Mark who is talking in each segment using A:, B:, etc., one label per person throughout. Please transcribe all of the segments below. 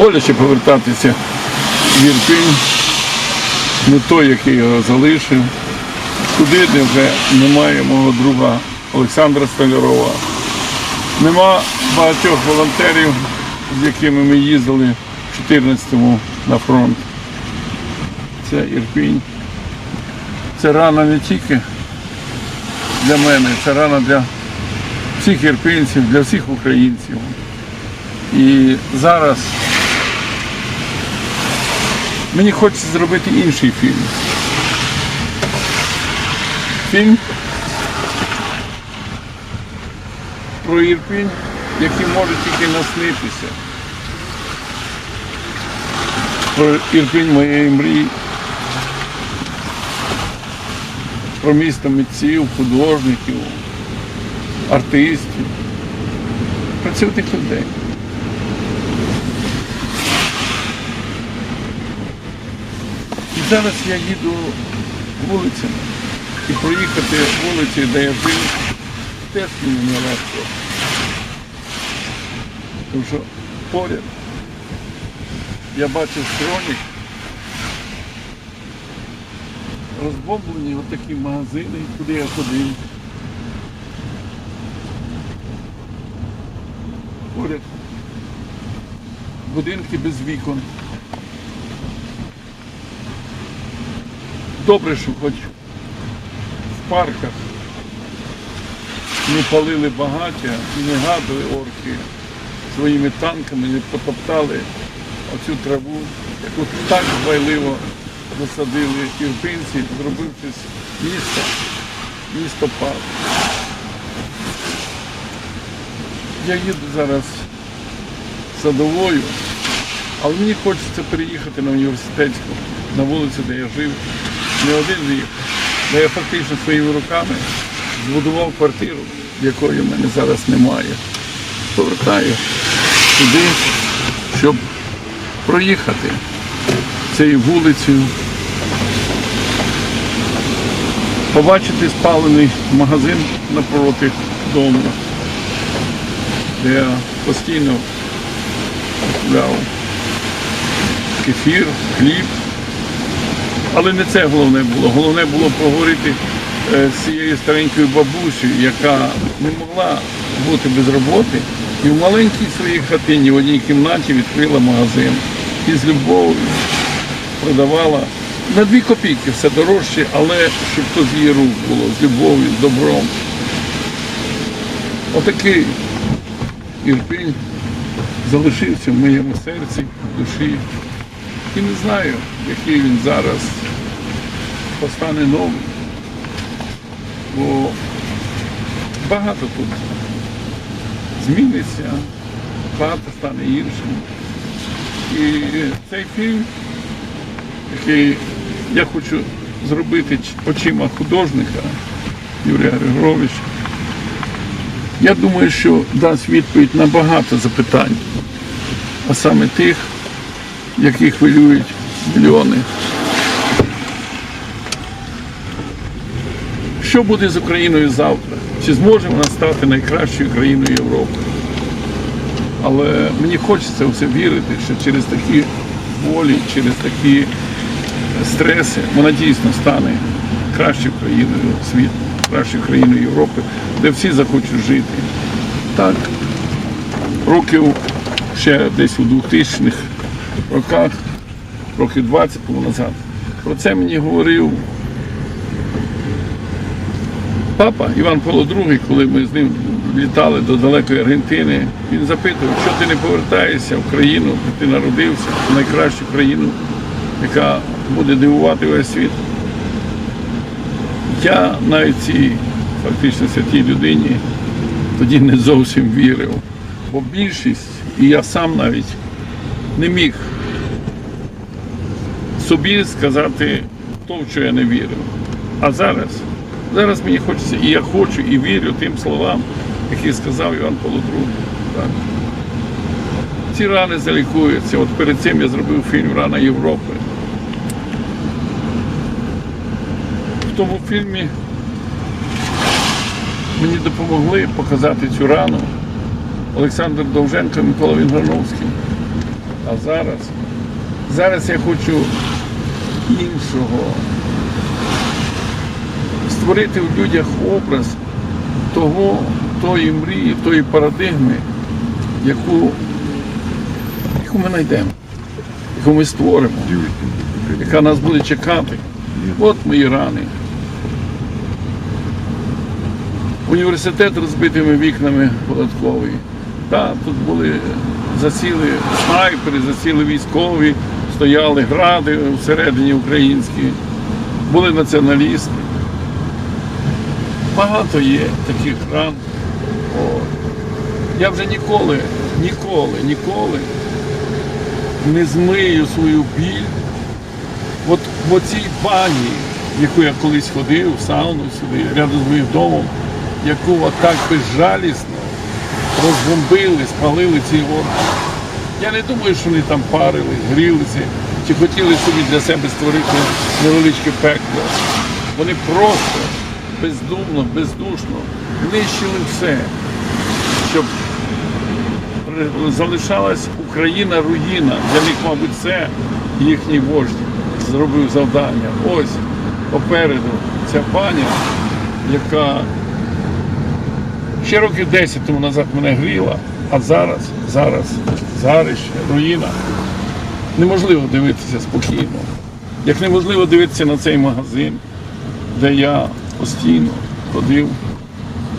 A: боляче повертатися в Ірпінь, не той, який його залишив, туди, де вже немає мого друга Олександра Столярова. Нема багатьох волонтерів, з якими ми їздили в 14-му на фронт. Це Ірпінь. Це рана не тільки для мене, це рана для всіх ірпінців, для всіх українців. І зараз мені хочеться зробити інший фільм. Фільм про Ірпінь, який може тільки наснитися. Про Ірпінь моєї мрії. Про місто митців, художників, артистів, працюватих людей. Зараз я їду вулицями і проїхати вулиці, де я жив, теж мені не легко. Тому що поряд я бачив хронік, розбомблені отакі магазини, куди я ходив. Поряд будинки без вікон. Добре, що хоч в парках не палили багаття і не гадили орки своїми танками, не потоптали оцю траву, яку так дбайливо засадили ірпинці, зробивши з міста, місто парк. Я їду зараз садовою, але мені хочеться переїхати на університетську, на вулицю, де я жив, не один рік, де я фактично своїми руками збудував квартиру, якої в мене зараз немає. Повертаю туди, щоб проїхати цією вулицею, побачити спалений магазин напроти дому, де я постійно купляв кефір, хліб. Але не це головне було. Головне було поговорити е, з цією старенькою бабусею, яка не могла бути без роботи, і в маленькій своїй хатині в одній кімнаті відкрила магазин. І з любов'ю продавала на дві копійки, все дорожче, але щоб то з її рук було, з любов'ю, з добром. Отакий Ірпінь залишився в моєму серці, душі. І не знаю, який він зараз постане новий. Бо багато тут зміниться, багато стане іншим. І цей фільм, який я хочу зробити очима художника Юрія Григоровича, я думаю, що дасть відповідь на багато запитань, а саме тих, які хвилюють мільйони. Що буде з Україною завтра? Чи зможе вона стати найкращою країною Європи? Але мені хочеться все вірити, що через такі болі, через такі стреси вона дійсно стане кращою країною світу, кращою країною Європи, де всі захочуть жити. Так, років ще десь у 2000-х роках, років 20 тому назад. Про це мені говорив папа Іван Павло II, коли ми з ним літали до далекої Аргентини. Він запитував, що ти не повертаєшся в країну, де ти народився, в найкращу країну, яка буде дивувати весь світ. Я навіть цій фактично святій людині тоді не зовсім вірив. Бо більшість, і я сам навіть не міг собі сказати то, в що я не вірив. А зараз, зараз мені хочеться, і я хочу, і вірю тим словам, які сказав Іван Павло. Так. Ці рани залікуються. От перед цим я зробив фільм Рана Європи. В тому фільмі мені допомогли показати цю рану Олександр Довженко і Микола Вінграновський. А зараз, зараз я хочу іншого. Створити в людях образ того, тої мрії, тої парадигми, яку, яку ми знайдемо, яку ми створимо, яка нас буде чекати. От мої рани. Університет розбитими вікнами податковий. Так, тут були засіли снайпери, засіли військові, стояли гради всередині українські, були націоналісти. Багато є таких ран. От. Я вже ніколи, ніколи, ніколи не змию свою біль От в цій бані, в яку я колись ходив, в сауну сюди, рядом з моїм домом, яку отак безжалісно розбомбили, спалили ці орки. Я не думаю, що вони там парили, грілися, чи хотіли собі для себе створити невеличке пекло. Вони просто бездумно, бездушно нищили все, щоб залишалась Україна руїна. Для них, мабуть, це їхній вождь зробив завдання. Ось попереду ця пані, яка ще років 10 тому назад мене гріла, а зараз, зараз, зараз руїна. Неможливо дивитися спокійно. Як неможливо дивитися на цей магазин, де я постійно ходив.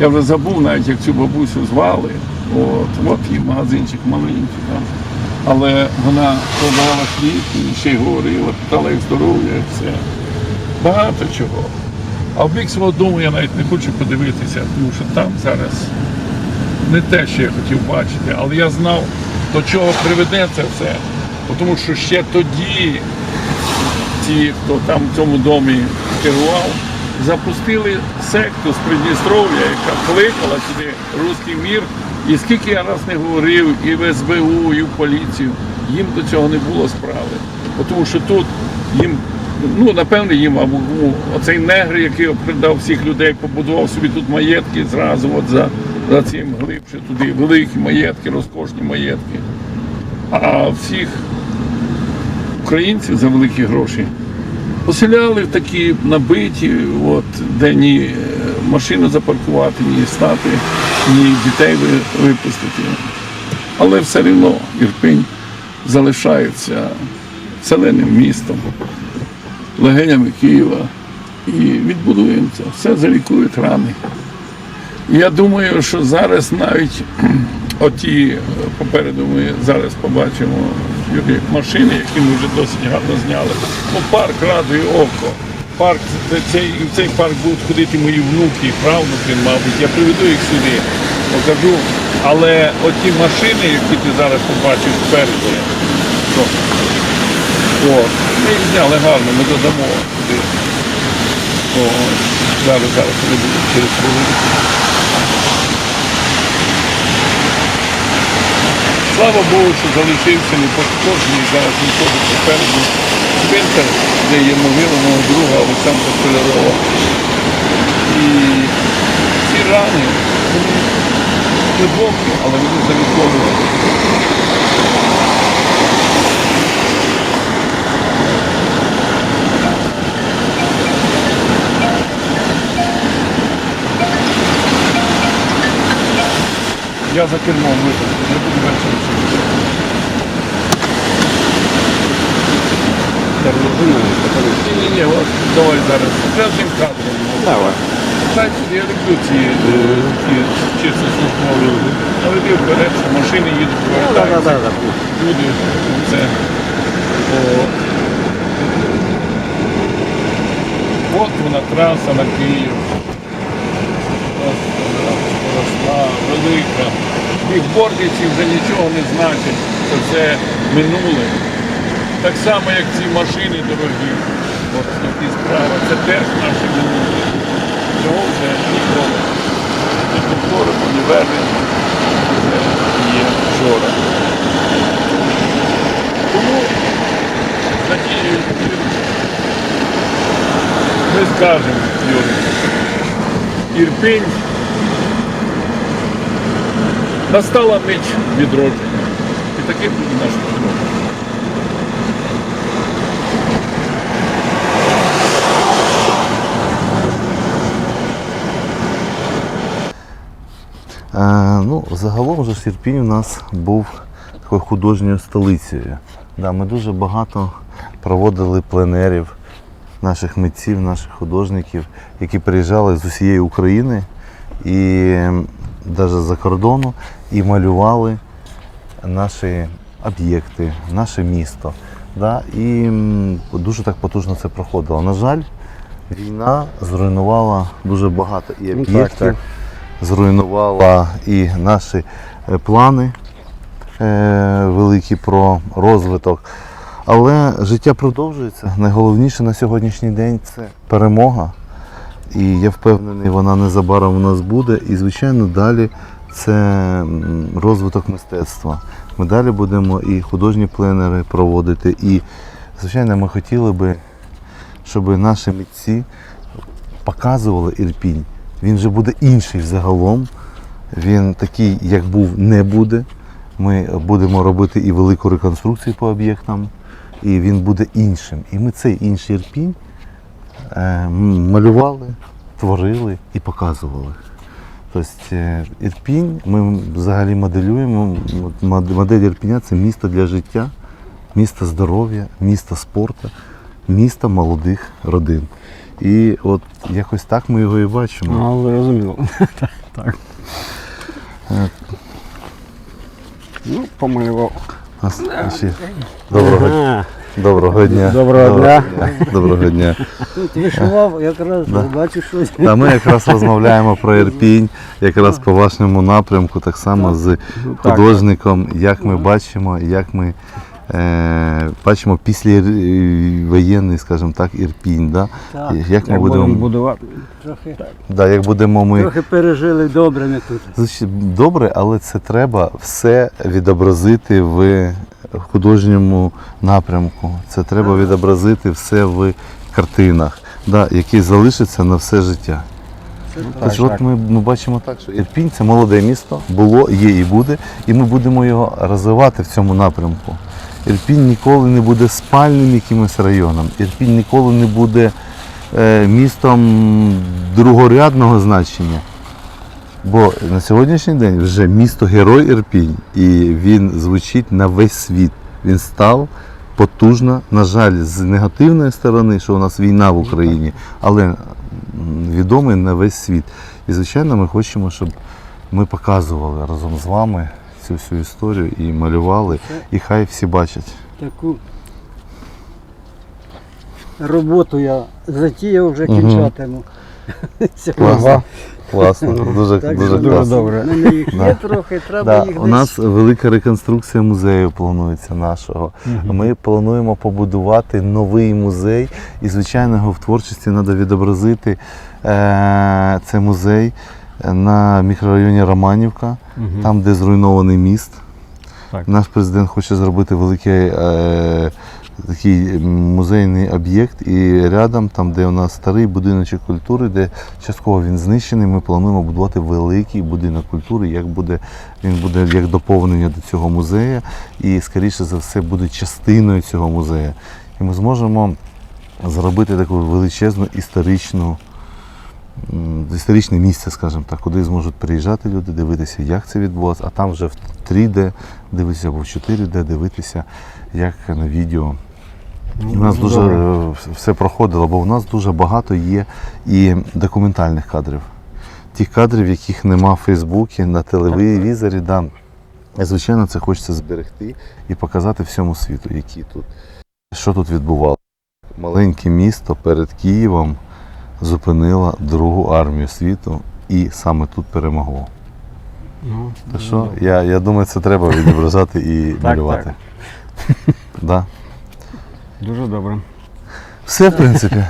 A: Я вже забув навіть, як цю бабусю звали. От, от її магазинчик маленький. Там. Але вона продавала хліб і ще й говорила, питала як здоров'я, і все. Багато чого. А в бік свого дому я навіть не хочу подивитися, тому що там зараз не те, що я хотів бачити, але я знав, до чого приведе це все. Тому що ще тоді ті, хто там в цьому домі керував, запустили секту з Придністров'я, яка кликала сюди руський мір. І скільки я раз не говорив і в СБУ, і в поліцію, їм до цього не було справи. Тому що тут їм, ну напевне, їм або ну, оцей негр, який обкрадав всіх людей, побудував собі тут маєтки зразу, от за, за цим глибше туди, великі маєтки, розкошні маєтки. А всіх українців за великі гроші поселяли в такі набиті, от, де ні е, машину запаркувати, ні стати, ні дітей випустити. Але все одно Ірпінь залишається зеленим містом, легенями Києва. І відбудуємо це. Все залікують рани. Я думаю, що зараз навіть оті е, попереду ми зараз побачимо машини, які ми вже досить гарно зняли. Ну, парк радує око. Парк, цей, в цей парк будуть ходити мої внуки правнуки, мабуть. Я приведу їх сюди, покажу. Але оті машини, які ти зараз побачив то, о, ми їх зняли гарно, ми додамо. О, зараз, зараз через хвилину. Слава Богу, що залишився непошкоджений, зараз він ходить попереду цвинтар, де є могила мого друга Олександра Столярова. І ці рани вони глибокі, але вони заліковують. Я за кермом вийду, не буду бачити. Ні, ні, ні, давай зараз. Прямо кадром.
B: Давай.
A: Я люблю ці, е, чисто службові. Ти вперед, що машини їдуть,
B: да,
A: повертаються, люди, це. О. От вона траса на Київ. Росла, велика. Бігбордівці вже нічого не значить, це минуле. Так само, як ці машини дорогі. От такі справи. Це теж наші минуле. Цього вже ніколи. Тільки вчора понівернення. Це є вчора. Тому надією ми скажемо, Ірпінь настала мить відродження. І таке буде наш
B: ну, загалом же ж Ірпінь у нас був такою художньою столицею. Да, ми дуже багато проводили пленерів наших митців, наших художників, які приїжджали з усієї України і навіть за кордону і малювали наші об'єкти, наше місто. Да? І дуже так потужно це проходило. На жаль, війна зруйнувала дуже багато і
C: Ну,
B: об'єктів. Зруйнувала і наші е, плани е, великі про розвиток. Але життя продовжується. Найголовніше на сьогоднішній день це перемога. І я впевнений, вона незабаром у нас буде. І, звичайно, далі це розвиток мистецтва. Ми далі будемо і художні пленери проводити. І, звичайно, ми хотіли би, щоб наші митці показували Ірпінь. Він же буде інший загалом. Він такий, як був, не буде. Ми будемо робити і велику реконструкцію по об'єктам, і він буде іншим. І ми цей інший Ірпінь е, малювали, творили і показували. Тобто е, Ірпінь ми взагалі моделюємо. Модель Ірпіня це місто для життя, місто здоров'я, місто спорту, місто молодих родин. І от якось так ми його і бачимо.
C: Ну, зрозуміло. так.
B: Е.
C: Ну, помалював.
B: Доброго,
C: Ага.
B: доброго дня.
C: Доброго дня.
B: Доброго дня.
D: Тут вишивав, якраз
B: Да.
D: бачу щось.
B: Та ми якраз розмовляємо про Ірпінь, якраз по вашому напрямку, так само з художником, як ми бачимо, як ми бачимо після воєнний, скажімо так, Ірпінь. Да?
D: Так,
B: Як ми
C: будемо будувати.
D: трохи,
B: да, як будемо ми.
D: трохи пережили добре ми тут.
B: Добре, але це треба все відобразити в художньому напрямку. Це треба відобразити все в картинах, да, які залишаться на все життя. Тобто, от
C: так.
B: ми, ми бачимо так, що Ірпінь це молоде місто, було, є і буде, і ми будемо його розвивати в цьому напрямку. Ірпінь ніколи не буде спальним якимось районом. Ірпінь ніколи не буде е, містом другорядного значення. Бо на сьогоднішній день вже місто Герой Ірпінь, і він звучить на весь світ. Він став потужно, на жаль, з негативної сторони, що у нас війна в Україні, але відомий на весь світ. І, звичайно, ми хочемо, щоб ми показували разом з вами цю всю історію і малювали, і хай всі бачать.
D: Таку роботу я затіяв вже
B: Мгм.
D: кінчатиму.
B: Класно. Класно, дуже,
D: Так
B: дуже
D: що
C: дуже
B: класно.
C: добре.
D: У мене їх
B: Да.
D: є трохи, треба
B: Да,
D: їх
B: у
D: десь.
B: нас велика реконструкція музею планується нашого. Ми плануємо побудувати новий музей, і звичайно його в творчості треба відобразити. Е, Це музей на мікрорайоні Романівка,
C: Мгм.
B: там, де зруйнований міст.
C: Так.
B: Наш президент хоче зробити великий е, такий музейний об'єкт, і рядом, там, де у нас старий будиночок культури, де частково він знищений, ми плануємо будувати великий будинок культури, як буде, він буде як доповнення до цього музею, і, скоріше за все, буде частиною цього музею. І ми зможемо зробити таку величезну історичну. Історичне місце, скажімо так, куди зможуть приїжджати люди, дивитися, як це відбулося, а там вже в 3D дивитися або в 4D дивитися, як на відео. І в нас дуже
C: добре.
B: е, все проходило, бо в нас дуже багато є і документальних кадрів. Тих кадрів, яких нема в Фейсбуці, на телевізорі. Да. Звичайно, це хочеться зберегти і показати всьому світу, які тут, що тут відбувалося. Маленьке місто перед Києвом зупинило Другу армію світу і саме тут перемогло.
C: Ну,
B: Так що я, я думаю, це треба відображати і малювати. Да.
C: Дуже добре.
B: Все, в принципі.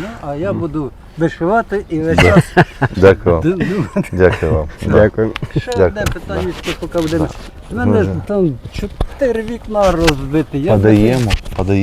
D: Ну, а я буду вишивати і весь час.
B: Дякую. вам. Дякую вам.
C: Дякую.
D: Ще одне питання, поки будемо. У мене там чотири вікна розбиті. Я
B: Подаємо, подаємо.